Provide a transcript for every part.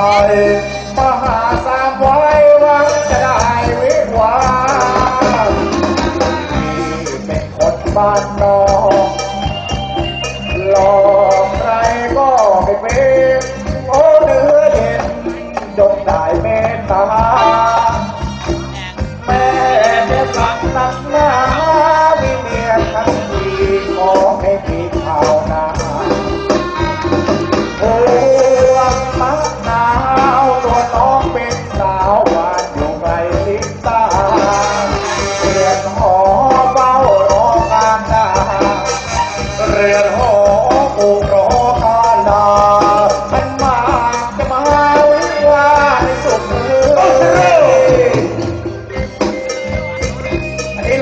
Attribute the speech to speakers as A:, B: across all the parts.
A: ไทยมหาสามไว้หวังจะได้วิวาที่เป็นคนบ้านนอกหลอกใครก็ไม่เป็น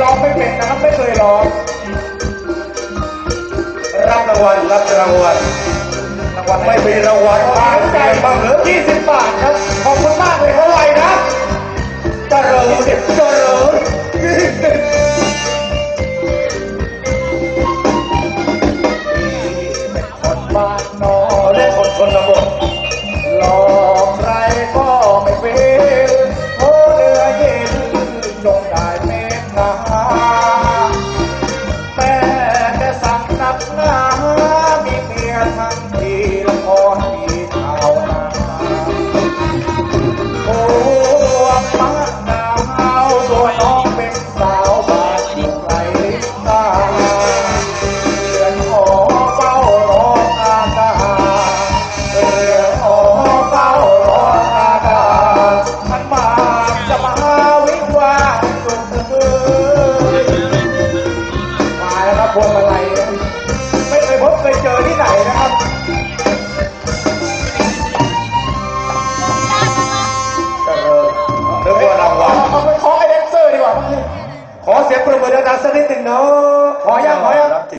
A: ร้องไม่เป็นนะครับไม่เคยร้อง รับรางวัลรับรางวัลรางวัลไม่มีรางวัลหายใจบ้างเหรือ20 บาทครับ ขอบคุณมากเลยเท่าไหร่นะเจริญเด็กเจริญ เคยพบเคยเจอที่ไหนนะครับ เออเรื่องว่ารางวัลเอาไปขอไอ้แดนเซอร์ดีกว่ามั้งขอเสียงปรบมือดังๆสักนิดหนึ่งเนาะขอยังขอยัง